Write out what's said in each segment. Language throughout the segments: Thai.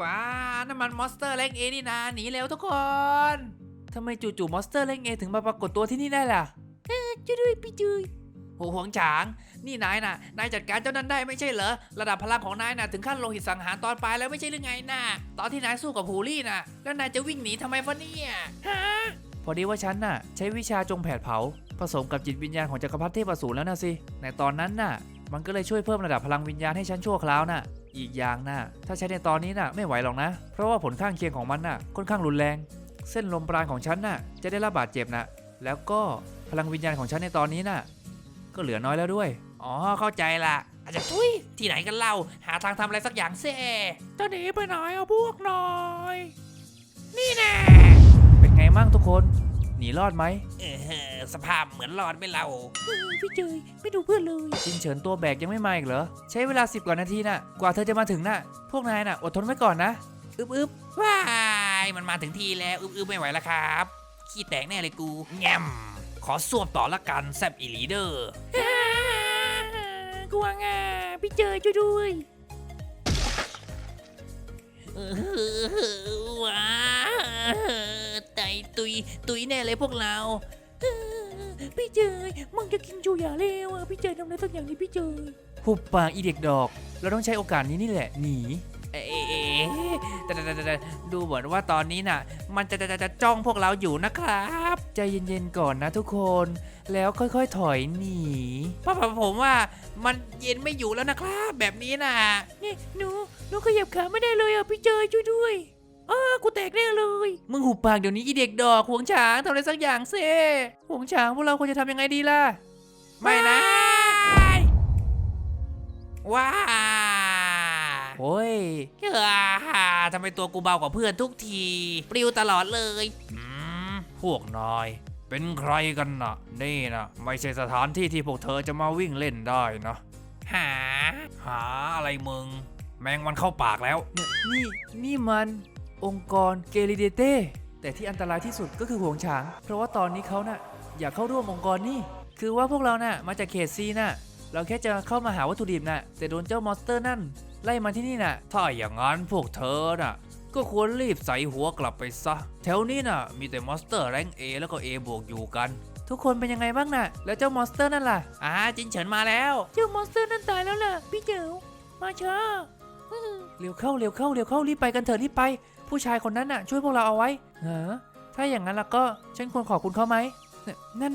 ว้านั่นมันมอนสเตอร์แรงเอนี่นาหนีเร็วทุกคนทำไมจู่ๆมอนสเตอร์แรงเอถึงมาปรากฏตัวที่นี่ได้ล่ะเอ๊ะช่วยด้วยพี่จุยโหหวงฉาง นี่นายน่ะ นายจัดการเจ้านั้นได้ไม่ใช่เหรอ ระดับพลังของนายน่ะถึงขั้นโลหิตสังหารตอนปลายแล้วไม่ใช่หรือไงน่ะ ตอนที่นายสู้กับฮูลี่น่ะ แล้วนายจะวิ่งหนีทำไมฟะเนี่ยฮะพอดีว่าฉันน่ะ ใช้วิชาจงแผดเผา ผสมกับจิตวิญญาณของจักรพรรดิเทพอสูรแล้วนะสิ ในตอนนั้นน่ะ มันก็เลยช่วยเพิ่มระดับพลังวิญญาณให้ฉันชั่วคราวน่ะ อีกอย่างน่ะ ถ้าใช้ในตอนนี้น่ะไม่ไหวหรอกนะ เพราะว่าผลข้างเคียงของมันน่ะ ค่อนข้างรุนแรง เส้นลมปราณของฉันน่ะ จะได้รับบาดเจ็บน่ะ แล้วก็พลังวิญญาณของฉันในตอนนี้น่ะ ก็เหลือน้อยแล้วด้วย อ๋อเข้าใจละอาจจะทุยที่ไหนกันเล่า หาทางทำอะไรสักอย่างเซ่จะหนีไปไหนเอาพวกหน่อย นี่แน่เป็นไงมั่งทุกคน หนีรอดไหมเออสภาพเหมือนรอดไม่เรา พี่เจยไม่ดูเพื่อนเลยจินเฉินตัวแบกยังไม่มาอีกเหรอ ใช้เวลาสิบกว่านาทีน่ะ กว่าเธอจะมาถึงน่ะ พวกนายน่ะ อดทนไว้ก่อนนะ อึบอึบว้ายมันมาถึงทีแล้ว อึบอึบไม่ไหวแล้วครับ ขี้แตกแน่เลยกูแงมขอสวบต่อละกันแซบอีลีเดอร์กลัวง่าพี่เจยช่วยด้วยว้าไตตุย ตุยแน่เลยพวกเรา พี่เจยมึงจะกินจูอย่าเลวอะพี่เจยทำอะไรสักอย่างนี้พี่เจยหุบปากอีเด็กดอก เราต้องใช้โอกาสนี้นี่แหละหนี เอ๊ะแต่แต่แต่แต่ดูเหมือนว่าตอนนี้น่ะ มันจะจะจะจะจ้องพวกเราอยู่นะครับ ใจเย็นๆก่อนนะทุกคน แล้วค่อยๆถอยหนีเพราะผมว่ามันเย็นไม่อยู่แล้วนะครับ แบบนี้น่ะ นี่หนูหนูขยับขาไม่ได้เลยอะพี่เจยช่วยด้วย เออกูแตกแน่เลย มึงหุบปากเดี๋ยวนี้อีเด็กดอกหวงช้างทำอะไรสักอย่างเซ่หวงช้างพวกเราควรจะทำยังไงดีล่ะ ไม่นะ ว้าโอ้ยเฮ้าทำไมตัวกูเบากว่าเพื่อนทุกที ปลิวตลอดเลยอืมพวกนาย เป็นใครกันนะนี่นะไม่ใช่สถานที่ที่พวกเธอจะมาวิ่งเล่นได้นะ หา หาอะไรมึง แมงมันเข้าปากแล้ว นี่นี่มัน องค์กรเกลิเดเต้แต่ที่อันตรายที่สุดก็คือห่วงฉาง เพราะว่าตอนนี้เขาน่ะอยากเข้าร่วมองค์กรนี่ คือว่าพวกเราน่ะมาจากเขตซีน่ะ เราแค่จะเข้ามาหาวัตถุดิบน่ะแต่โดนเจ้ามอนสเตอร์นั่น ไล่มาที่นี่น่ะ ถ้าอย่างนั้นพวกเธอน่ะ ก็ควรรีบใส่หัวกลับไปซะ แถวนี้น่ะ มีแต่มอนสเตอร์แรงเอแล้วก็ A บวกอยู่กัน ทุกคนเป็นยังไงบ้างน่ะ แล้วเจ้ามอนสเตอร์นั่นล่ะ อ่าจินเฉินมาแล้ว เจ้ามอนสเตอร์นั่นตายแล้วล่ะพี่เจ๋วมาช้าเร็วเข้าเร็วเข้าเร็วเข้ารีบไปกันเถอะรีบไป ผู้ชายคนนั้นน่ะ ช่วยพวกเราเอาไว้เหรอถ้าอย่างนั้นแล้วก็ฉันควรขอบคุณเขาไหมนนั่น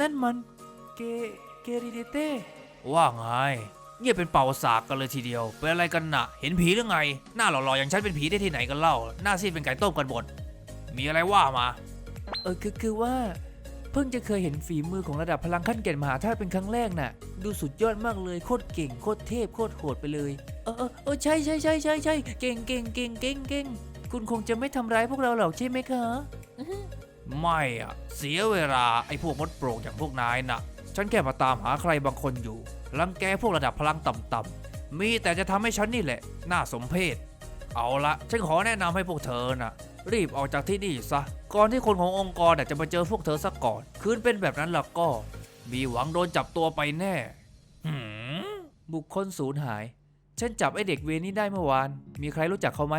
นั่นมันเกเกริเดเต้ว่าไงเงียบเป็นเป่าสากกันเลยทีเดียว เป็นอะไรกันน่ะ เห็นผีหรือไง หน้าหล่อๆอย่างฉันเป็นผีได้ที่ไหนกันเล่า หน้าซีดเป็นไก่ต้มกันหมดมีอะไรว่ามา เออคือคือว่า เพิ่งจะเคยเห็นฝีมือของระดับพลังขั้นเก่นมหาธาตุเป็นครั้งแรกน่ะ ดูสุดยอดมากเลยโคตรเก่งโคตรเทพโคตรโหดไปเลย เออเออเออใช่ใช่ใช่ใช่ใช่เก่งเก่งเก่งเก่งเก่ง คุณคงจะไม่ทำร้ายพวกเราหรอกใช่ไหมคะ ไม่อะเสียเวลาไอ้พวกมดโปร่งอย่างพวกนายน่ะ ฉันแค่มาตามหาใครบางคนอยู่ รังแกพวกระดับพลังต่ำๆ มีแต่จะทำให้ฉันนี่แหละ น่าสมเพช เอาละฉันขอแนะนำให้พวกเธอน่ะ รีบออกจากที่นี่ซะ ก่อนที่คนขององค์กรน่ะจะมาเจอพวกเธอซะก่อน คืนเป็นแบบนั้นล้วก็ มีหวังโดนจับตัวไปแน่หืมบุคคลสูญหาย ฉันจับไอ้เด็กเวรนี่ได้เมื่อวาน มีใครรู้จักเขาไหม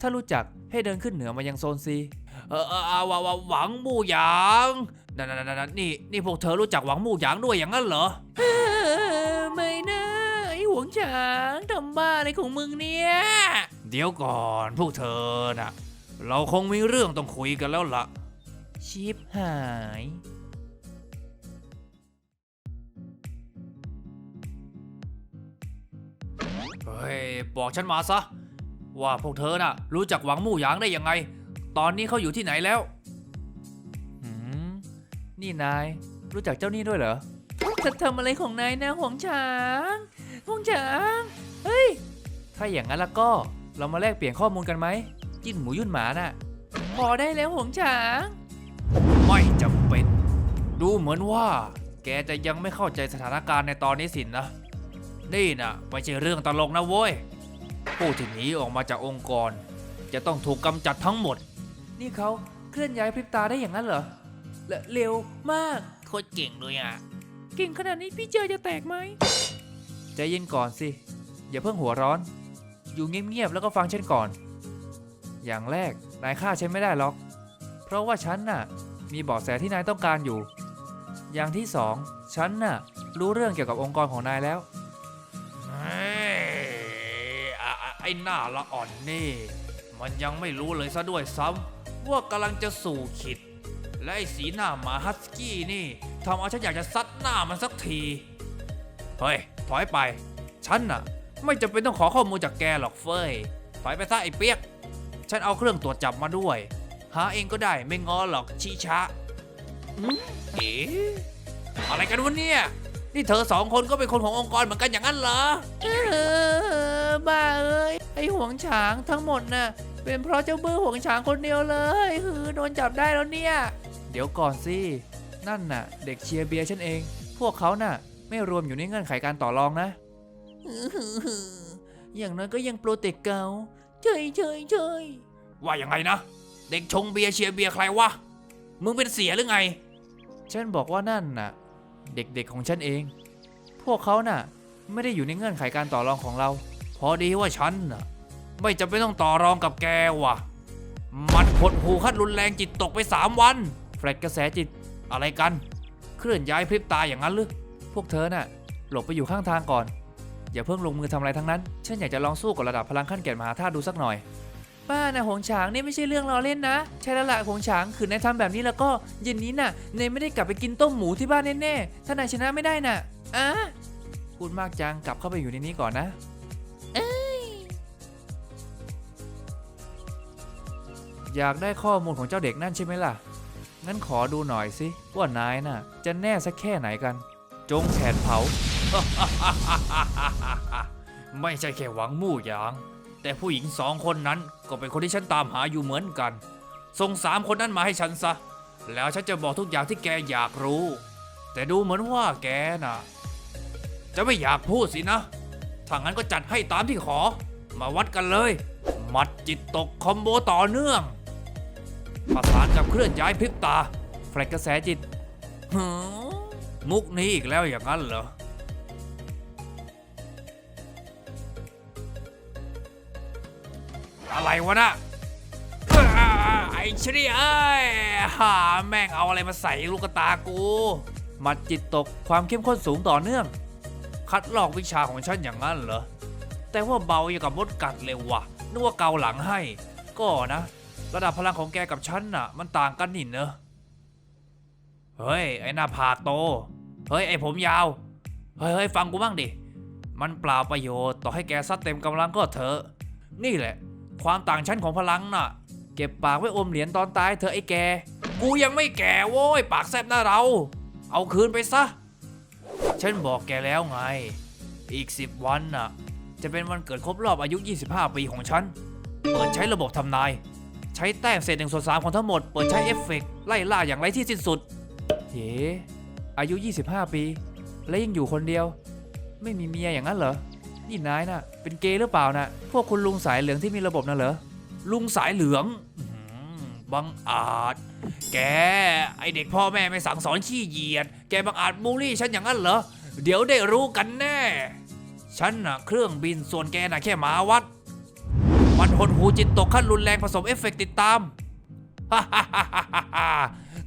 ถ้ารู้จักให้เดินขึ้นเหนือมายังโซนซีเออเออเออหวังหวังหวังมู่หยางนั่นนั่นนั่นนี่นี่พวกเธอรู้จักหวังมู่หยางด้วยอย่างนั้นเหรอไม่นะไอหวงฉางทำบ้าอะไรของมึงเนี่ยเดี๋ยวก่อนพวกเธอน่ะ เราคงมีเรื่องต้องคุยกันแล้วล่ะ ชิปหายเฮ้ยบอกฉันมาซะ ว่าพวกเธอน่ะ รู้จักหวังมู่หยางได้ยังไง ตอนนี้เขาอยู่ที่ไหนแล้วหืมนี่นาย รู้จักเจ้านี่ด้วยเหรอจะทำอะไรของนายนะหวงฉางหวงฉางเฮ้ย ถ้าอย่างนั้นแล้วก็เรามาแลกเปลี่ยนข้อมูลกันไหมจิ้นหมูยุ่นหมาน่ะ พอได้แล้วหวงฉาง ไม่จำเป็น ดูเหมือนว่า แกจะยังไม่เข้าใจสถานการณ์ในตอนนี้สินนะ นี่นะไม่ใช่เรื่องตลกนะเว้ย ผู้ที่หนีออกมาจากองค์กร จะต้องถูกกำจัดทั้งหมด นี่เขาเคลื่อนย้ายพริบตาได้อย่างนั้นเหรอเลเร็วมาก โคตรเก่งเลยอะ เก่งขนาดนี้พี่เจอจะแตกไหมใจเย็นก่อนสิ อย่าเพิ่งหัวร้อน อยู่เงียบๆแล้วก็ฟังฉันก่อน อย่างแรกนายฆ่าฉันไม่ได้หรอก เพราะว่าฉันน่ะ มีเบาะแสที่นายต้องการอยู่ อย่างที่สองฉันน่ะ รู้เรื่องเกี่ยวกับองค์กรของนายแล้ว อะอะไอ้หน้าละอ่อนนี่ มันยังไม่รู้เลยซะด้วยซ้ำว่ากำลังจะสู่ขิด และไอ้สีหน้าหมาฮัสกี้นี่ทำเอาฉันอยากจะซัดหน้ามันสักที เฮ้ย ถอยไป ฉันน่ะ ไม่จำเป็นต้องขอข้อมูลจากแกหรอกเฟ้ยถอยไปซะไอ้เปียก ฉันเอาเครื่องตรวจจับมาด้วย หาเองก็ได้ไม่งอหรอกชี้ช้าอืมเอ๋อะไรกันวะเนี่ย นี่เธอสองคนก็เป็นคนขององค์กรเหมือนกันอย่างนั้นเหรอเออ บ้าเอ้ยไอห่วงฉางทั้งหมดน่ะเป็นเพราะเจ้าบื้อห่วงฉางคนเดียวเลยฮือโดนจับได้แล้วเนี่ย เดี๋ยวก่อนสินั่นน่ะ เด็กเชียร์เบียร์ฉันเอง พวกเขาน่ะ ไม่รวมอยู่ในเงื่อนไขการต่อรองนะอย่างน้อยก็ยังโปรเตกเกาเฉยเฉยเฉยว่ายังไงนะ เด็กชงเบียร์เชียร์เบียร์ใครวะมึงเป็นเสียหรือไง ฉันบอกว่านั่นน่ะ เด็กๆของฉันเอง พวกเขาน่ะ ไม่ได้อยู่ในเงื่อนไขการต่อรองของเรา พอดีว่าฉันน่ะไม่จำเป็นต้องต่อรองกับแกว่ะ มันหดหูขั้นรุนแรงจิตตกไป 3 วัน แฟลกกระแสจิตอะไรกัน เคลื่อนย้ายพริบตาอย่างนั้นหรือพวกเธอน่ะ หลบไปอยู่ข้างทางก่อน อย่าเพิ่งลงมือทำอะไรทั้งนั้น ฉันอยากจะลองสู้กับระดับพลังขั้นแก่นมหาธาตุดูสักหน่อยป้านะหงฉางนี่ไม่ใช่เรื่องล้อเล่นนะ ใช่แล้วล่ะหงฉางคือนายทำแบบนี้แล้วก็เย็นนี้น่ะนายไม่ได้กลับไปกินต้มหมูที่บ้านแน่ๆถ้านายชนะไม่ได้น่ะอะพูดมากจังกลับเข้าไปอยู่ในนี้ก่อนนะ อยากได้ข้อมูลของเจ้าเด็กนั่นใช่ไหมล่ะ งั้นขอดูหน่อยสิว่านายน่ะ จะแน่สักแค่ไหนกัน จงแผดเผา ไม่ใช่แค่หวังมู่หยาง แต่ผู้หญิงสองคนนั้นก็เป็นคนที่ฉันตามหาอยู่เหมือนกัน ส่งสามคนนั้นมาให้ฉันซะ แล้วฉันจะบอกทุกอย่างที่แกอยากรู้ แต่ดูเหมือนว่าแกน่ะ จะไม่อยากพูดสินะ ถ้างั้นก็จัดให้ตามที่ขอ มาวัดกันเลย มัดจิตตกคอมโบต่อเนื่อง ประสานกับเคลื่อนย้ายพริบตา แฟลกกระแสจิตมุกนี้อีกแล้วอย่างนั้นเหรออะไรวะนะอ่าไอ้ชรีเอ้ยหาแม่งเอาอะไรมาใส่ลูกตากู มัดจิตตกความเข้มข้นสูงต่อเนื่อง คัดลอกวิชาของฉันอย่างนั้นเหรอ แต่ว่าเบาอย่างกับมดกัดเลยวะนึกว่าเกาหลังให้ ก็นะ ระดับพลังของแกกับฉันน่ะ มันต่างกันนี่เนอะเฮ้ย ไอ้หน้าผากโต เฮ้ย ไอ้ผมยาว เฮ้ยเฮ้ยฟังกูบ้างดิ มันเปล่าประโยชน์ต่อให้แกซัดเต็มกำลังก็เถอะ นี่แหละ ความต่างชั้นของพลังน่ะ เก็บปากไว้อมเหรียญตอนตายเธอะไอ้แก กูยังไม่แก่โว้ย ปากแซบหน้าเรา เอาคืนไปซะ ฉันบอกแกแล้วไง อีก10วันน่ะ จะเป็นวันเกิดครบรอบอายุ 25 ปีของฉัน เปิดใช้ระบบทำนาย ใช้แต้มเศษหนึ่งส่วนสามของทั้งหมด เปิดใช้เอฟเฟกต์ไล่ล่าอย่างไรที่สิ้นสุดเฮ้อายุ 25 ปี และยังอยู่คนเดียว ไม่มีเมียอย่างนั้นเหรอ นี่นายน่ะ เป็นเกย์หรือเปล่าน่ะ พวกคุณลุงสายเหลืองที่มีระบบน่ะเหรอ ลุงสายเหลืองบังอาจ แก ไอเด็กพ่อแม่ไม่สั่งสอนขี้เหยียด แกบังอาจบูลลี่ฉันอย่างนั้นเหรอ เดี๋ยวได้รู้กันแน่ ฉันน่ะเครื่องบินส่วนแกน่ะแค่หมาวัด มันหดหูจิตตกขั้นรุนแรงผสมเอฟเฟกต์ติดตาม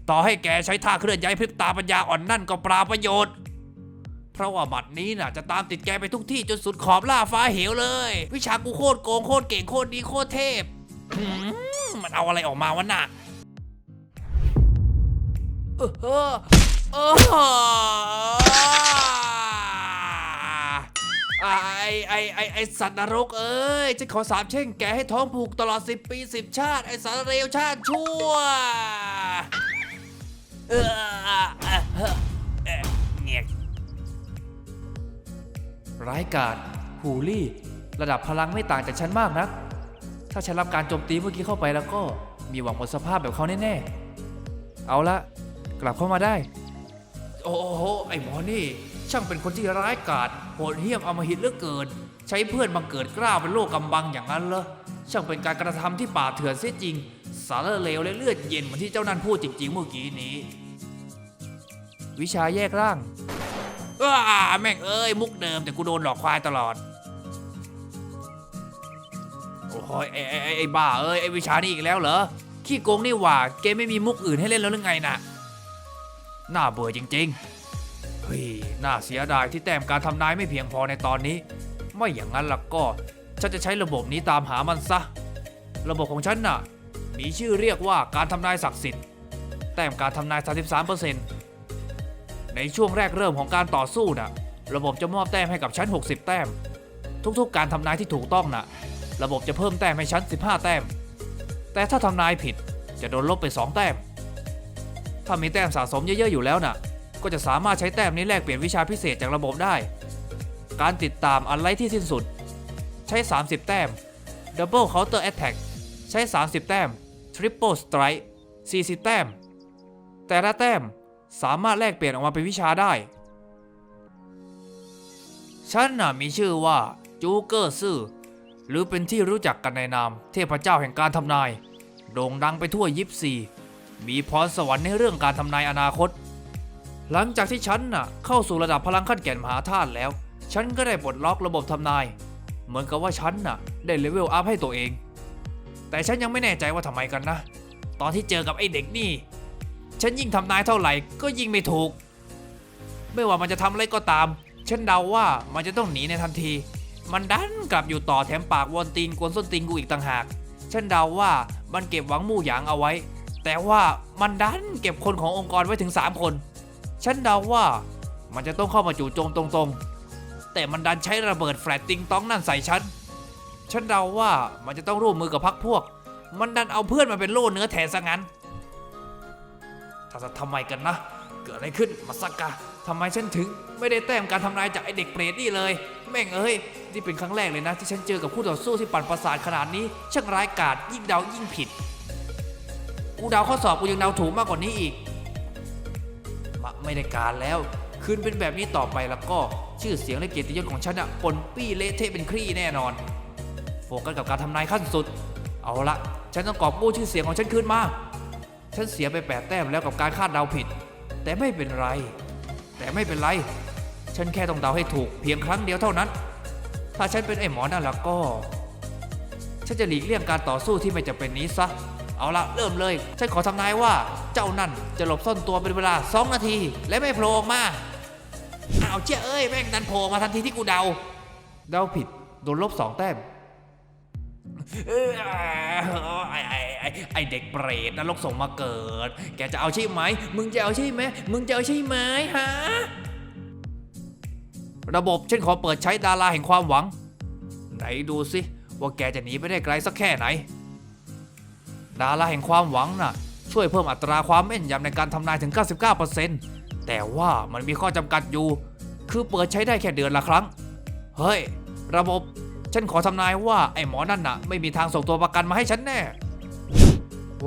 ต่อให้แกใช้ท่าเคลื่อนย้ายพริบตาปัญญาอ่อนนั่นก็ปราประโยชน์ เพราะว่าบัตรนี้น่ะจะตามติดแกไปทุกที่จนสุดขอบล่าฟ้าเหวเลย วิชากูโคตรโกงโคตรเก่งโคตรดีโคตรเทพ มันเอาอะไรออกมาวะน่ะเออเออ ออไอไอไอไอสัตว์นรกเอ้ยฉันขอสาบเช่งแกให้ท้องผูกตลอด 10 ปี 10 ชาติ ไอสารเลวชาติชั่วเออเออเออเออเงียร้ายกาจฮูลี่ ระดับพลังไม่ต่างจากฉันมากนัก ถ้าฉันรับการโจมตีเมื่อกี้เข้าไปแล้วก็มีหวังหมดสภาพแบบเขาแน่ๆ เอาละ กลับเข้ามาได้ โอ้โห ไอ้หมอนี่ ช่างเป็นคนที่ร้ายกาจโหดเหี้ยมอมหิตเหลือเกิน ใช้เพื่อนบังเกิดกล้าวเป็นโลกกำบังอย่างนั้นเหรอช่างเป็นการกระทำที่ป่าเถื่อนเสียจริง สารเลวและเลือดเย็นเหมือนที่เจ้านั่นพูดจริง ๆ เมื่อกี้นี้ วิชาแยกร่างอ้าแม่งเอ้ยมุกเดิมแต่กูโดนหลอกควายตลอดโอ้ยไอ้ไอ้ไอ้ไอบ้าเอ้ยไอ้วิชานี่อีกแล้วเหรอขี้โกงนี่หว่าเกมไม่มีมุกอื่นให้เล่นแล้วหรือไงน่ะน่าเบื่อจริง ๆ ฮ้ยน่าเสียดายที่แต้มการทำนายไม่เพียงพอในตอนนี้ ไม่อย่างนั้นล่ะก็ฉันจะใช้ระบบนี้ตามหามันซะ ระบบของฉันน่ะ มีชื่อเรียกว่าการทำนายศักดิ์สิทธิ์ แต้มการทำนาย 33%ในช่วงแรกเริ่มของการต่อสู้น่ะ ระบบจะมอบแต้มให้กับฉัน 60 แต้ม ทุกๆ การทำนายที่ถูกต้องน่ะ ระบบจะเพิ่มแต้มให้ฉัน 15 แต้ม แต่ถ้าทำนายผิดจะโดนลบไป 2 แต้ม ถ้ามีแต้มสะสมเยอะๆอยู่แล้วน่ะ ก็จะสามารถใช้แต้มนี้แลกเปลี่ยนวิชาพิเศษจากระบบได้ การติดตามอันไร้ที่สิ้นสุด ใช้ 30 แต้ม Double Counter Attack ใช้ 30 แต้ม Triple Strike 40 แต้ม แต่ละแต้มสามารถแลกเปลี่ยนออกมาเป็นวิชาได้ ฉันน่ะมีชื่อว่าจูเกอร์ซื่อหรือเป็นที่รู้จักกันในนาม เทพเจ้าแห่งการทำนาย โด่งดังไปทั่วยิปซี มีพรสวรรค์ในเรื่องการทำนายอนาคต หลังจากที่ฉันน่ะเข้าสู่ระดับพลังขั้นแก่นมหาธาตุแล้ว ฉันก็ได้ปลดล็อกระบบทำนาย เหมือนกับว่าฉันน่ะ ได้เลเวลอัพให้ตัวเอง แต่ฉันยังไม่แน่ใจว่าทำไมกันนะ ตอนที่เจอกับไอ้เด็กนี่ ฉันยิ่งทำนายเท่าไหร่ก็ยิ่งไม่ถูก ไม่ว่ามันจะทำอะไรก็ตาม ฉันเดาว่ามันจะต้องหนีในทันที มันดันกลับอยู่ต่อแถมปากวอนตีนกวนส้นตีนกูอีกต่างหาก ฉันเดาว่ามันเก็บหวังมู่หยางเอาไว้ แต่ว่ามันดันเก็บคนขององค์กรไว้ถึง 3 คน ฉันเดาว่ามันจะต้องเข้ามาจู่โจมตรงๆ แต่มันดันใช้ระเบิดแฟลตติงต้องนั่นใส่ฉัน ฉันเดาว่ามันจะต้องร่วมมือกับพรรคพวก มันดันเอาเพื่อนมาเป็นโล่เนื้อแทนซะงั้น ถ้าจะทำไมกันนะ เกิดอะไรขึ้นมาสักกะทำไมฉันถึงไม่ได้แต้มการทำนายจากไอเด็กเปรตนี่เลย แม่งเอ้ย นี่เป็นครั้งแรกเลยนะ ที่ฉันเจอกับคู่ต่อสู้ที่ปั่นประสาทขนาดนี้ ช่างร้ายกาจยิ่งเดายิ่งผิด กูเดาข้อสอบกูยังเดาถูกมากกว่านี้อีก ไม่ได้การแล้ว คืนเป็นแบบนี้ต่อไปแล้วก็ชื่อเสียงและเกียรติยศของฉันอะปนปี้เละเทะเป็นครี่แน่นอน โฟกัสกับการทำนายขั้นสุด เอาละฉันต้องกอบกู้ชื่อเสียงของฉันคืนมา ฉันเสียไปแปดแต้มแล้วกับการคาดเดาผิด แต่ไม่เป็นไร แต่ไม่เป็นไร ฉันแค่ต้องเดาให้ถูกเพียงครั้งเดียวเท่านั้น ถ้าฉันเป็นไอ้หมอนั่นแล้วก็ ฉันจะหลีกเลี่ยงการต่อสู้ที่ไม่จำเป็นนี้ซะ เอาละเริ่มเลยฉันขอทำนายว่าเจ้านั่นจะหลบซ่อนตัวเป็นเวลา 2 นาที และไม่โผล่ออกมาอ้าวเจ้าเอ้ยแม่งดันโผล่มาทันทีที่กูเดา เดาผิดโดนลบสองแต้มเออไอไอไอไอเด็กเปรตนรกส่งมาเกิด แกจะเอาใช่ไหม มึงจะเอาใช่ไหมมึงจะเอาใช่ไหมฮะ ระบบฉันขอเปิดใช้ดาราแห่งความหวัง ไหนดูสิว่าแกจะหนีไปได้ไกลสักแค่ไหน ดาราแห่งความหวังน่ะช่วยเพิ่มอัตราความแม่นยำในการทำนายถึง 99%แต่ว่ามันมีข้อจำกัดอยู่ คือเปิดใช้ได้แค่เดือนละครั้ง เฮ้ย ระบบ ฉันขอทำนายว่าไอ้หมอนั่นน่ะ ไม่มีทางส่งตัวประกันมาให้ฉันแน่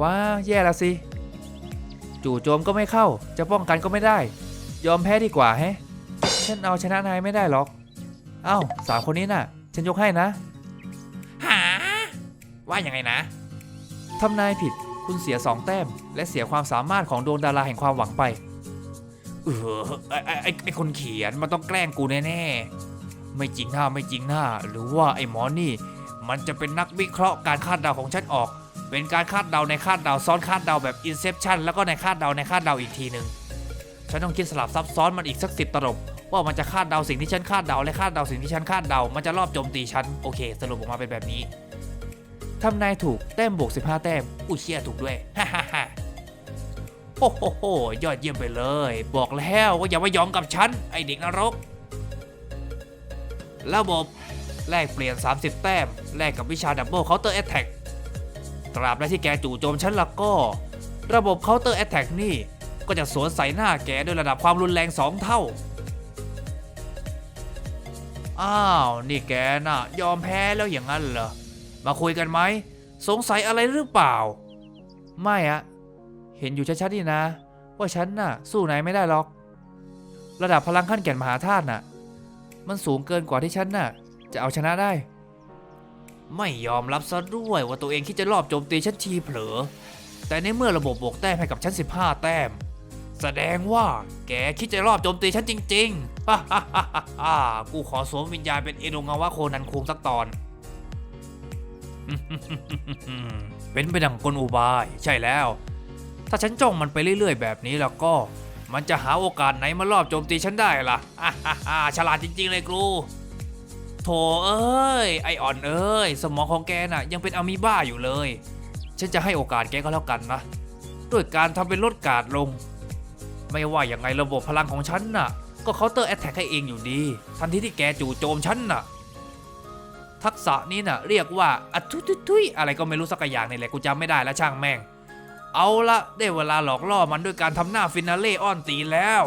ว้าแย่ละสิ จู่โจมก็ไม่เข้า จะป้องกันก็ไม่ได้ ยอมแพ้ดีกว่าแฮะ ฉันเอาชนะนายไม่ได้หรอก เอ้าสามคนนี้น่ะ ฉันยกให้นะ หา ว่าอยังไงนะ ทำนายผิด คุณเสียสองแต้ม และเสียความสามารถของดวงดาราแห่งความหวังไป เออไอ้ไอ้ไอคนเขียนมันต้องแกล้งกูแน่ๆ ไม่จริงหน้าไม่จริงหน้า หรือว่าไอ้หมอนี่ มันจะเป็นนักวิเคราะห์การคาดเดาของฉันออก เป็นการคาดเดาในคาดเดาซ้อนคาดเดาแบบ Inception แล้วก็ในคาดเดาในคาดเดาอีกทีหนึ่งฉันต้องคิดสลับซับซ้อนมันอีกสักสิบตลบว่ามันจะคาดเดาสิ่งที่ฉันคาดเดาและคาดเดาสิ่งที่ฉันคาดเดา มันจะรอบโจมตีฉัน โอเค สรุปออกมาเป็นแบบนี้ ทำนายถูกแต้มบวก 15 แต้มอุ้ยเชี่ยถูกด้วยฮ่าฮ่าฮ่าโอ้โหโหยอดเยี่ยมไปเลย บอกแล้วว่าอย่ามายอมกับฉัน ไอเด็กนรก ระบบแลกเปลี่ยน 30 แต้ม แลกกับวิชาดับเบิลเคาน์เตอร์แอตแทกตราบใดที่แกจู่โจมฉันแล้วก็ ระบบเคาน์เตอร์แอตแทกนี่ ก็จะสวนใส่หน้าแกด้วยระดับความรุนแรง 2 เท่า อ้าว นี่แกน่ะ ยอมแพ้แล้วอย่างนั้นเหรอ มาคุยกันไหม สงสัยอะไรหรือเปล่า ไม่อะเห็นอยู่ชัดๆนี่นะ ว่าฉันน่ะ สู้นายไม่ได้หรอก ระดับพลังขั้นแก่นมหาธาตุน่ะ มันสูงเกินกว่าที่ฉันน่ะ จะเอาชนะได้ ไม่ยอมรับซะด้วยว่าตัวเองคิดจะรอบโจมตีฉันทีเผลอ แต่ในเมื่อระบบบวกแต้มให้กับฉัน 15 แต้ม แสดงว่าแกคิดจะรอบโจมตีฉันจริงๆฮ่าฮ่าฮ่าฮ่ากูขอสวมวิญญาณเป็นเอโดงาวะโคนันคุงสักตอน เป็นไปดังกลอุบาย ใช่แล้ว ถ้าฉันจ้องมันไปเรื่อย ๆ แบบนี้แล้วก็ มันจะหาโอกาสไหนมารอบโจมตีฉันได้ล่ะฉลาดจริง ๆ เลยครู โถเอ้ย ไออ่อนเอ้ย สมองของแกน่ะ ยังเป็นอะมีบ้าอยู่เลย ฉันจะให้โอกาสแกก็แล้วกันนะ ด้วยการทำเป็นลดการดลง ไม่ว่าอย่างไงระบบพลังของฉันน่ะ ก็เคาน์เตอร์แอตแทกให้เองอยู่ดี ทันทีที่แกจู่โจมฉันน่ะ ทักษะนี้น่ะเรียกว่าอัทุยทุยทุยอะไรก็ไม่รู้สักอย่างนี่แหละกูจำไม่ได้แล้วช่างแม่ง เอาละได้เวลาหลอกล่อมันด้วยการทำหน้าฟินาเล่อ้อนตีแล้ว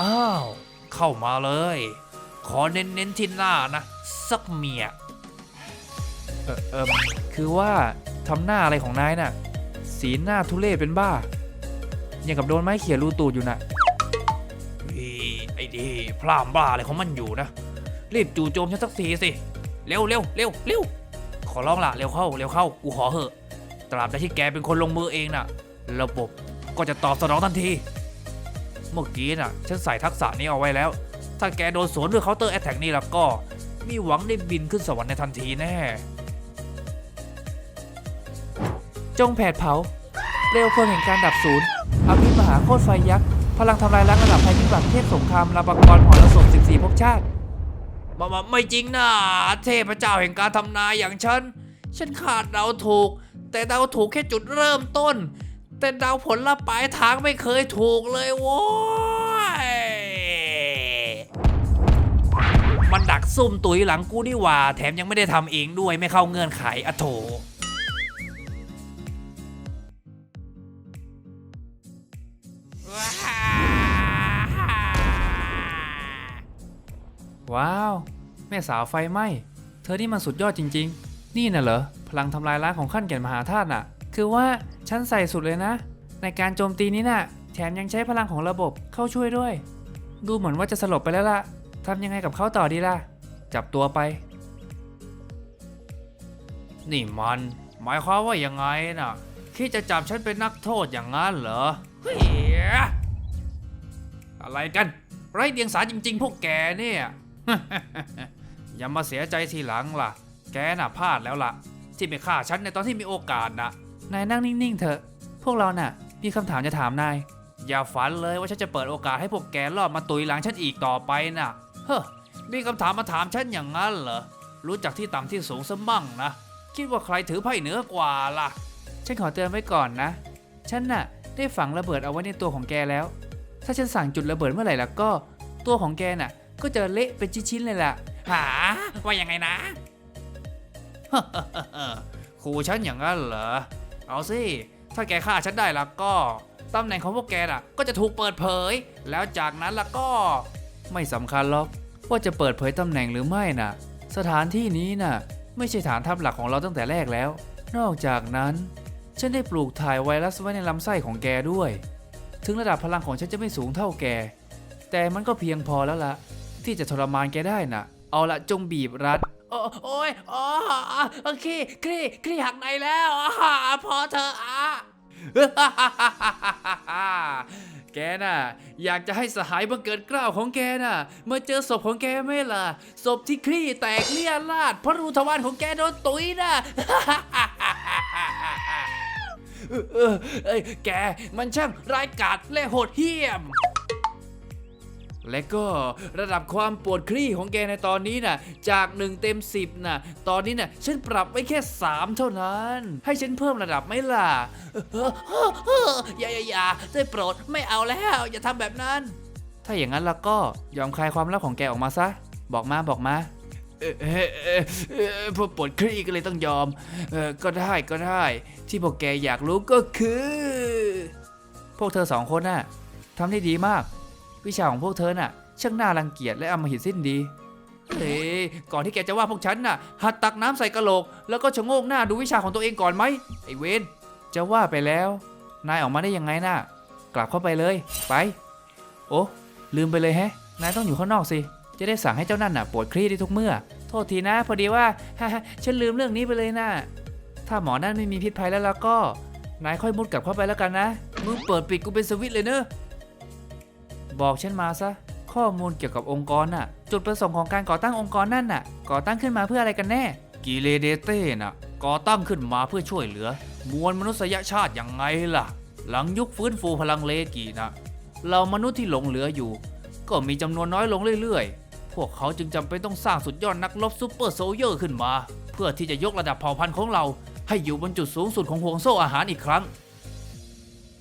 อ้าว เข้ามาเลย ขอเน้นๆที่หน้านะ สักเมีย เออเออคือว่าทำหน้าอะไรของนายน่ะ สีหน้าทุเรศเป็นบ้าอย่างกับโดนไม้เขี่ยรูตูดอยู่น่ะไอ้ดีพลามบ้าอะไรของมันอยู่นะ รีบจู่โจมฉันสักทีสิ เร็วเร็วเร็วเร็วขอร้องละเร็วเข้าเร็วเข้ากูขอเหอะ ตราบใดที่แกเป็นคนลงมือเองน่ะ ระบบก็จะตอบสนองทันที เมื่อกี้น่ะ ฉันใส่ทักษะนี้เอาไว้แล้ว ถ้าแกโดนสวนด้วยเคาน์เตอร์แอตแทกนี่แล้วก็ มีหวังได้บินขึ้นสวรรค์ในทันทีแน่ จงแผดเผา เร็วเพลิงแห่งการดับศูนย์อภิมหาโคตรไฟยักษ์ พลังทำลายล้างระดับภัยพิบัติเทพสงครามลาบากรหอระศพ14ภพชาติ มามาไม่จริงนะเทพเจ้าแห่งการทำนายอย่างฉัน ฉันขาดเดาถูก แต่เดาถูกแค่จุดเริ่มต้น แต่เดาผลลัพธ์ปลายทางไม่เคยถูกเลยโว้ยมันดักซุ่มตุยหลังกูนี่หว่า แถมยังไม่ได้ทำเองด้วยไม่เข้าเงื่อนไขอะโถ ว้าว แม่สาวไฟไหมเธอนี่มันสุดยอดจริง ๆ นี่น่ะเหรอ พลังทำลายล้างของขั้นแก่นมหาธาตุน่ะ คือว่าฉันใส่สุดเลยนะ ในการโจมตีนี้น่ะ แถมยังใช้พลังของระบบเข้าช่วยด้วย ดูเหมือนว่าจะสลบไปแล้วล่ะทำยังไงกับเขาต่อดีล่ะ จับตัวไป นี่มัน หมายความว่ายังไงน่ะ คิดจะจับฉันเป็นนักโทษอย่างนั้นเหรอเฮ้ยอะไรกัน ไร้เดียงสาจริง ๆ พวกแกเนี่ย อย่ามาเสียใจทีหลังล่ะ แกน่ะพลาดแล้วล่ะ ที่ไปฆ่าฉันในตอนที่มีโอกาสนะนายนั่งนิ่งๆเถอะ พวกเราน่ะ มีคำถามจะถามนาย อย่าฝันเลยว่าฉันจะเปิดโอกาสให้พวกแกรอบมาตุยหลังฉันอีกต่อไปน่ะ เฮ้อมีคำถามมาถามฉันอย่างนั้นเหรอ รู้จักที่ต่ำที่สูงสมั่งนะ คิดว่าใครถือไพ่เหนือกว่าล่ะ ฉันขอเตือนไว้ก่อนนะ ฉันน่ะ ได้ฝังระเบิดเอาไว้ในตัวของแกแล้ว ถ้าฉันสั่งจุดระเบิดเมื่อไหร่ล้วก็ ตัวของแกน่ะ ก็จะเละเป็นชิ้นๆเลยล่ะหาว่ายังไงนะขู่ฉันอย่างนั้นเหรอ เอาสิ ถ้าแกฆ่าฉันได้ล้วก็ตำแหน่งของพวกแกน่ะ ก็จะถูกเปิดเผย แล้วจากนั้นล้วก็ ไม่สำคัญหรอกว่าจะเปิดเผยตำแหน่งหรือไม่น่ะ สถานที่นี้น่ะ ไม่ใช่ฐานทัพหลักของเราตั้งแต่แรกแล้ว นอกจากนั้น ฉันได้ปลูกถ่ายไวรัสไว้ในลำไส้ของแกด้วย ถึงระดับพลังของฉันจะไม่สูงเท่าแก แต่มันก็เพียงพอแล้วละ ที่จะทรมานแกได้น่ะ เอาละจงบีบรัด โอ้โอ้ยอ๋อโอเคคลี่คลี่หักในแล้วอ่าพอเธออะ แกน่ะ อยากจะให้สหายบังเกิดเกล้าวของแกน่ะมาเจอศพของแกไหม่ล่ะ ศพที่คลี่แตกเลี่ยราดเพราะรูทวารของแกโดนตุยน่ะ เออเออเอ้ยแกมันช่างร้ายกาจและโหดเหี้ยม และก็ระดับความปวดคลี่ของแกในตอนนี้น่ะ จาก 1 เต็ม 10น่ะ ตอนนี้น่ะฉันปรับไว้แค่ 3 เท่านั้น ให้ฉันเพิ่มระดับไหมล่ะอย่าอย่าอย่าได้โปรดไม่เอาแล้ว อย่าทำแบบนั้น ถ้าอย่างนั้นแล้วก็ยอมคลายความลับของแกออกมาซะ บอกมาบอกมาเออเออเออพอปวดคลี่ก็เลยต้องยอมเออก็ได้ก็ได้ ที่พวกแกอยากรู้ก็คือ พวกเธอสองคนน่ะทำได้ดีมาก วิชาของพวกเธอน่ะช่างน่ารังเกียจและอำมหิตสิ้นดีเฮ้ก่อนที่แกจะว่าพวกฉันน่ะ หัดตักน้ำใส่กระโหลก แล้วก็ชะโงกหน้าดูวิชาของตัวเองก่อนไหมไอเวนจะว่าไปแล้ว นายออกมาได้ยังไงน่ะ กลับเข้าไปเลย ไป โอ้ลืมไปเลยแฮะ นายต้องอยู่ข้างนอกสิ จะได้สั่งให้เจ้านั่นน่ะปวดคลี่ได้ทุกเมื่อ โทษทีนะพอดีว่าฉันลืมเรื่องนี้ไปเลยน่ะ ถ้าหมอนั่นไม่มีพิษภัยแล้วแล้วก็ นายค่อยมุดกลับเข้าไปแล้วกันนะ มึงเปิดปิดกูเป็นสวิตช์เลยเนอะ บอกฉันมาซะ ข้อมูลเกี่ยวกับองค์กรน่ะ จุดประสงค์ของการก่อตั้งองค์กรนั่นน่ะ ก่อตั้งขึ้นมาเพื่ออะไรกันแน่ กิเลเดเต้น่ะ ก่อตั้งขึ้นมาเพื่อช่วยเหลือ มวลมนุษยชาติยังไงล่ะ หลังยุคฟื้นฟูพลังเลกีนะเรามนุษย์ที่หลงเหลืออยู่ ก็มีจำนวนน้อยลงเรื่อยๆ พวกเขาจึงจำเป็นต้องสร้างสุดยอดนักรบซูเปอร์โซลเยอร์ขึ้นมา เพื่อที่จะยกระดับเผ่าพันธุ์ของเรา ให้อยู่บนจุดสูงสุดของห่วงโซ่อาหารอีกครั้ง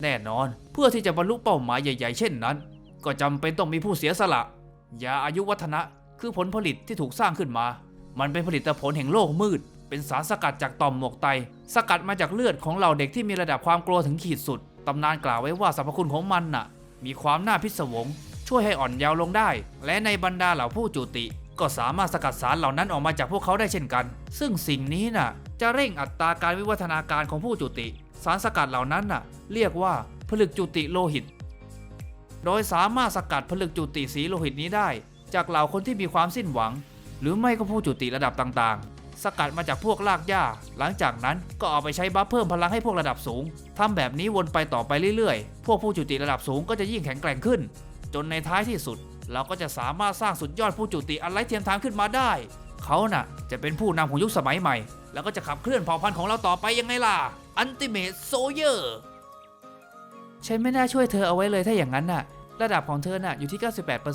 แน่นอนเพื่อที่จะบรรลุเป้าหมายใหญ่ ๆ เช่นนั้น ก็จำเป็นต้องมีผู้เสียสละ ยาอายุวัฒนะคือผลผลิตที่ถูกสร้างขึ้นมา มันเป็นผลิตผลแห่งโลกมืด เป็นสารสกัดจากต่อมหมวกไต สกัดมาจากเลือดของเหล่าเด็กที่มีระดับความกลัวถึงขีดสุด ตำนานกล่าวไว้ว่าสรรพคุณของมันน่ะ มีความน่าพิศวง ช่วยให้อ่อนเยาว์ลงได้ และในบรรดาเหล่าผู้จุติ ก็สามารถสกัดสารเหล่านั้นออกมาจากพวกเขาได้เช่นกัน ซึ่งสิ่งนี้น่ะ จะเร่งอัตราการวิวัฒนาการของผู้จุติ สารสกัดเหล่านั้นน่ะ เรียกว่าผลึกจุติโลหิต โดยสามารถสกัดผลึกจุติสีโลหิตนี้ได้ จากเหล่าคนที่มีความสิ้นหวัง หรือไม่ก็ผู้จุติระดับต่างๆ สกัดมาจากพวกรากหญ้า หลังจากนั้นก็เอาไปใช้บัฟเพิ่มพลังให้พวกระดับสูงทำแบบนี้วนไปต่อไปเรื่อยๆ พวกผู้จุติระดับสูงก็จะยิ่งแข็งแกร่งขึ้น จนในท้ายที่สุด เราก็จะสามารถสร้างสุดยอดผู้จุติอันไร้เทียมทานขึ้นมาได้ เขาน่ะ จะเป็นผู้นำของยุคสมัยใหม่ แล้วก็จะขับเคลื่อนเผ่าพันธุ์ของเราต่อไปยังไงล่ะอันติเม e โซเยอร์ ฉันไม่น่าช่วยเธอเอาไว้เลยถ้าอย่างนั้นน่ะ ระดับของเธอน่ะอยู่ที่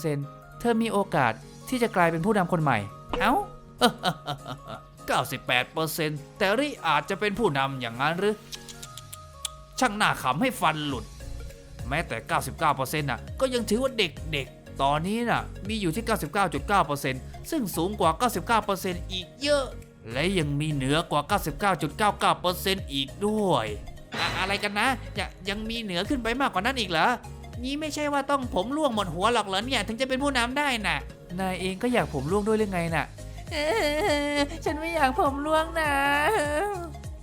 98%เธอมีโอกาสที่จะกลายเป็นผู้นำคนใหม่ เอ้า 98%แต่ริอาจจะเป็นผู้นำอย่างนั้นหรือ ช่างน่าขำให้ฟันหลุด แม้แต่ 99%น่ะก็ยังถือว่าเด็กๆ ตอนนี้น่ะมีอยู่ที่ 99.9%ซึ่งสูงกว่า 99%อีกเยอะ และยังมีเหนือกว่า 99.99%อีกด้วย อะอะไรกันนะยงยังมีเหนือขึ้นไปมากกว่านั้นอีกเหรอ นี่ไม่ใช่ว่าต้องผมร่วงหมดหัวหรอกเหรอเนี่ยถึงจะเป็นผู้นำได้น่ะ นายเองก็อยากผมร่วงด้วยหรือไงน่ะฉันไม่อยากผมร่วงนะ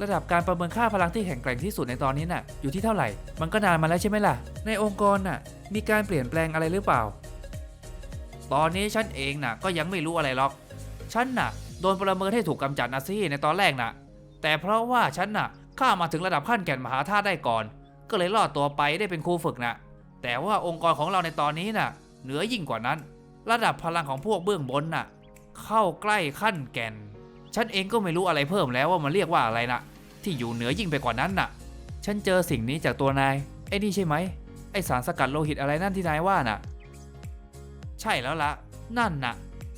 ระดับการประเมินค่าพลังที่แข็งแกร่งที่สุดในตอนนี้น่ะ อยู่ที่เท่าไหร่ มันก็นานมาแล้วใช่ไหมล่ะ ในองค์กรน่ะ มีการเปลี่ยนแปลงอะไรหรือเปล่า ตอนนี้ฉันเองน่ะ ก็ยังไม่รู้อะไรหรอก ฉันน่ะโดนประเมินให้ถูกกำจัดนะสิในตอนแรกน่ะ แต่เพราะว่าฉันน่ะ ข้ามาถึงระดับขั้นแก่นมหาธาตุได้ก่อน ก็เลยรอดตัวไปได้เป็นครูฝึกน่ะแต่ว่าองค์กรของเราในตอนนี้น่ะ เหนือยิ่งกว่านั้น ระดับพลังของพวกเบื้องบนน่ะ เข้าใกล้ขั้นแก่น ฉันเองก็ไม่รู้อะไรเพิ่มแล้วว่ามันเรียกว่าอะไรน่ะที่อยู่เหนือยิ่งไปกว่านั้นน่ะ ฉันเจอสิ่งนี้จากตัวนายไอ้นี่ใช่ไหมไอสารสกัดโลหิตอะไรนั่นที่นายว่าน่ะ ใช่แล้วละนั่นน่ะ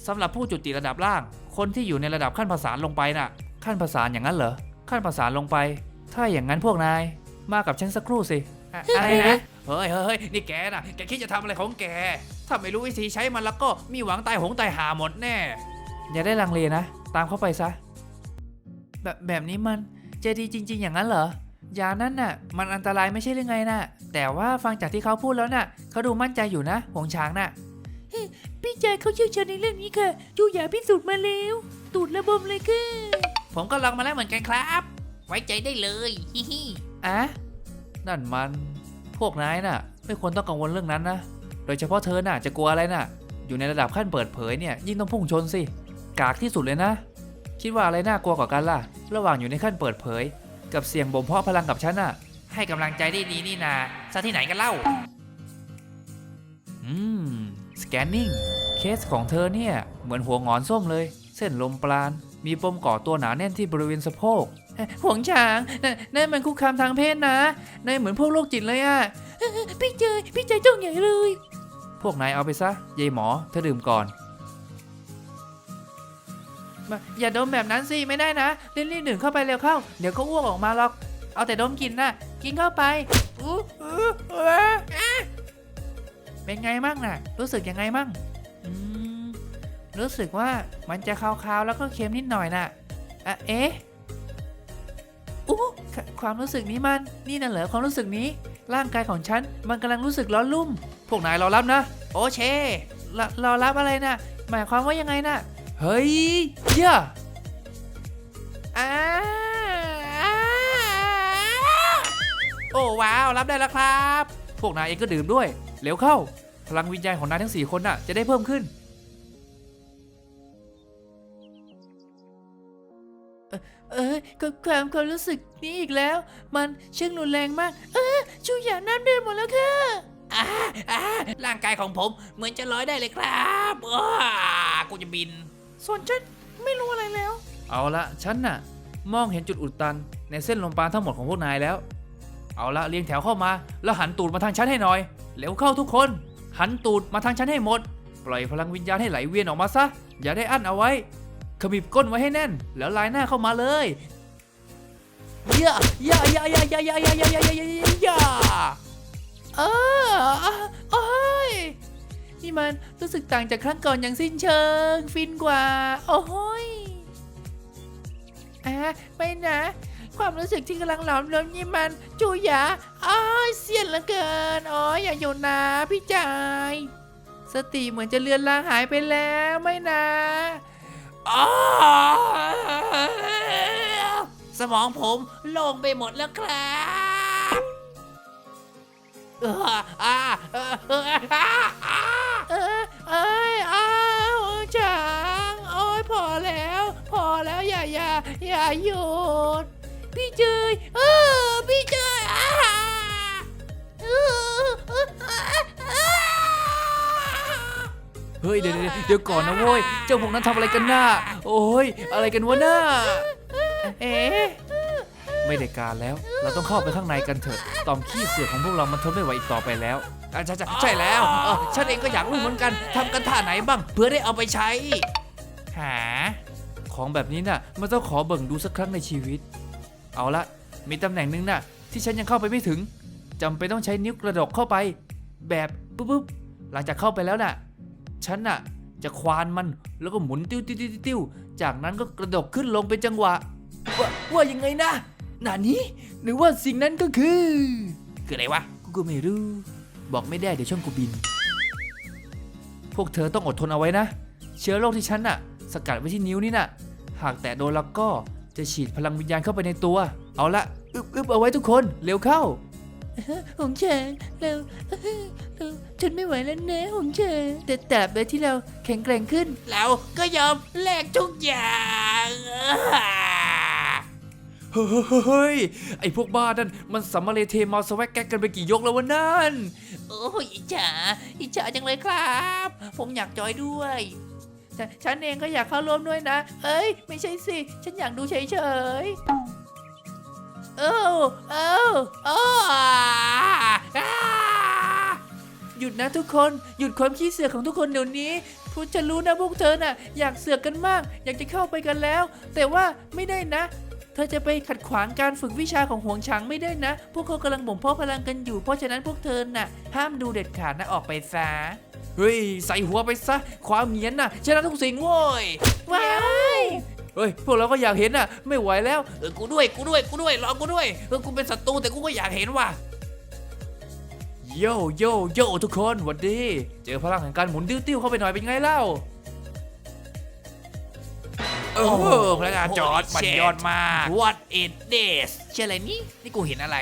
สำหรับผู้จุติระดับล่าง คนที่อยู่ในระดับขั้นภาษานลงไปน่ะ ขั้นประสานอย่างนั้นเหรอขั้นประสานลงไป ถ้าอย่างนั้นพวกนาย มากับฉันสักครู่สิอะอะไรนะ เฮ้ยเฮ้ยเฮ้ยนี่แกน่ะ แกคิดจะทำอะไรของแก ถ้าไม่รู้วิธีใช้มันแล้วก็มีหวังตายหงตายหาหมดแน่ อย่าได้ลังเลนะ ตามเข้าไปซะ แบบแบบนี้มันจะดีจริง ๆ อย่างนั้นเหรอ ยานั่นน่ะ มันอันตรายไม่ใช่หรือไงน่ะ แต่ว่าฟังจากที่เขาพูดแล้วน่ะ เขาดูมั่นใจอยู่นะ หงช้างน่ะ พี่ชายเขาเชี่ยวชาญในเรื่องนี้ค่ะจูหยาพิสูจน์มาแล้ว ตูดระบมเลยค่ะ ผมก็ลองมาแล้วเหมือนกันครับ ไว้ใจได้เลยฮิฮิอะนั่นมัน พวกนายน่ะ ไม่ควรต้องกังวลเรื่องนั้นนะ โดยเฉพาะเธอน่ะจะกลัวอะไรน่ะ อยู่ในระดับขั้นเปิดเผยเนี่ยยิ่งต้องพุ่งชนสิ กากที่สุดเลยนะ คิดว่าอะไรน่ากลัวกว่ากันล่ะ ระหว่างอยู่ในขั้นเปิดเผย กับเสี่ยงบ่มเพาะพลังกับฉันน่ะ ให้กำลังใจได้ดีนี่นาซะที่ไหนกันเล่า อืม สแกนนิ่ง เคสของเธอเนี่ยเหมือนหัวงอนส้มเลย เส้นลมปราณมีปมก่อตัวหนาแน่นที่บริเวณสะโพก ห่วงช้างนนั่นมันคุกคามทางเพศนะนายเหมือนพวกโรคจิตเลยอะพี่เจยพี่เจยจ้องใหญ่เลย พวกนายเอาไปซะยายหมอเธอดื่มก่อนมาอย่าดมแบบนั้นสิไม่ได้นะรีบๆดื่มเข้าไปเร็วเข้า เดี๋ยวก็อ้วกออกมาหรอก เอาแต่ดมกินนะกินเข้าไปเป็นไงมั่งน่ะ รู้สึกยังไงมั่งอืมรู้สึกว่ามันจะคาวๆแล้วก็เค็มนิดหน่อยน่ะอะเอ๊ะ อู้ความรู้สึกนี้มันนี่น่ะเหรอความรู้สึกนี้ ร่างกายของฉันมันกำลังรู้สึกร้อนรุ่ม พวกนายรอรับนะ โอเชรรอรับอะไรนะหมายความว่ายังไงนะเฮ้ยเย่าอ้าอ้าโอ้ว้าวรับได้แล้วครับ พวกนายเองก็ดื่มด้วยเร็วเข้า พลังวิญญาณของนายทั้ง 4 คนน่ะจะได้เพิ่มขึ้น เออกับความความรู้สึกนี้อีกแล้ว มันช่างรุนแรงมาก เออชูหยาน้ำเดือดหมดแล้วค่ะอ่าอ่าร่างกายของผมเหมือนจะลอยได้เลยครับว้ากูจะบิน ส่วนฉันไม่รู้อะไรแล้ว เอาละฉันน่ะ มองเห็นจุดอุดตัน ในเส้นลมปราณทั้งหมดของพวกนายแล้ว เอาละเรียงแถวเข้ามา แล้วหันตูดมาทางฉันให้หน่อยเร็วเข้าทุกคน หันตูดมาทางฉันให้หมด ปล่อยพลังวิญญาณให้ไหลเวียนออกมาซะ อย่าได้อั้นเอาไว้ ขมิบก้นไว้ให้แน่น แล้วลายหน้าเข้ามาเลยเย่าย่าย่าย่าย่าย่าย่าย่าย่าย่าย่าเออโอ้ยนี่มันรู้สึกต่างจากครั้งก่อนอย่างสิ้นเชิง ฟินกว่า โอ้ยอะไม่นะ ความรู้สึกที่กำลังหลอมรวมนี่มันจูหยาอ้ยเสียนเหลือเกินอ๋ออย่าอยู่นะพี่จาย สติเหมือนจะเลือนลางหายไปแล้วไม่นะ สมองผมโล่งไปหมดแล้วครับเอออ่าเออเอออ่าอ่าเออเอยอ้าวช้างโอ้ยพอแล้ว พอแล้วอย่าอย่าอย่าหยุด พี่เจยเออพี่เจ เฮ้ยเดี๋ยวเดี๋ยวก่อนนะเว้ย เจ้าพวกนั้นทำอะไรกันน่าโอ้ยอะไรกันวะน่าเอ๊ะไม่ได้การแล้ว เราต้องเข้าไปข้างในกันเถอะ ตอมขี้เสือของพวกเรามันทนไม่ไหวอีกต่อไปแล้วอะใช่ใช่ใช่แล้วฉันเองก็อยากรู้เหมือนกันทำกันท่าไหนบ้าง เพื่อได้เอาไปใช้ หา ของแบบนี้น่ะ มันต้องขอเบิ่งดูสักครั้งในชีวิต เอาละ มีตำแหน่งหนึ่งน่ะ ที่ฉันยังเข้าไปไม่ถึงจำเป็นต้องใช้นิ้วกระดกเข้าไป แบบปุ๊บปุ๊บหลังจากเข้าไปแล้วน่ะ ฉันน่ะจะควานมันแล้วก็หมุนติ้วติ้วติ้วติ้วจากนั้นก็กระดกขึ้นลงเป็นจังหวะ ว่าว่ายังไงนะนานี้หรือว่าสิ่งนั้นก็คือ คืออะไรวะกูก็ไม่รู้ บอกไม่ได้เดี๋ยวช่องกูบิน พวกเธอต้องอดทนเอาไว้นะ เชื้อโรคที่ฉันน่ะ สกัดไว้ที่นิ้วนี่น่ะ หากแตะโดนแล้วก็จะฉีดพลังวิญญาณเข้าไปในตัว เอาละอึบอึบเอาไว้ทุกคนเร็วเข้า หงเฉิงเร็วเร็วฉันไม่ไหวแล้วนะหงเฉิงแต่ตราบใดที่เราแข็งแกร่งขึ้นแล้วก็ยอมแลกทุกอย่างเฮ้ย ไอพวกบ้านั่นมันสัมมาเลเทมาสแวกแกกกันไปกี่ยกแล้ววะนั่น โอ้ยอิจฉาอิจฉาจังเลยครับ ผมอยากจอยด้วยแต่ฉันเองก็อยากเข้าร่วมด้วยนะ เอ้ย ไม่ใช่สิ ฉันอยากดูเฉยๆ เอ้าเอ้าเอ้า นะทุกคน หยุดความขี้เสือกของทุกคนเดี๋ยวนี้พูดฉันรู้นะพวกเธอน่ะ อยากเสือกกันมาก อยากจะเข้าไปกันแล้ว แต่ว่าไม่ได้นะเธอจะไปขัดขวางการฝึกวิชาของหวงฉางไม่ได้นะ พวกเขากำลังบ่มเพาะพลังกันอยู่ เพราะฉะนั้นพวกเธอน่ะ ห้ามดูเด็ดขาดนะออกไปซะ เฮ้ย ใส่หัวไปซะ ความเนียนน่ะ ชนะทุกสิ่งโว้ย ว้ายเฮ้ย พวกเราก็อยากเห็นน่ะ ไม่ไหวแล้ว เออ กูด้วย กูด้วย กูด้วย รอกูด้วย เออ กูเป็นศัตรูแต่กูก็อยากเห็นว่ะ โยโยโยทุกคนหวัดดี เจอพลังแห่งการหมุนติ้วๆเข้าไปหน่อยเป็นไงเล่าโอ้โหพนักงานจอดมันยอดมาก What is this เชื่ออะไรนี่นี่กูเห็นอะไร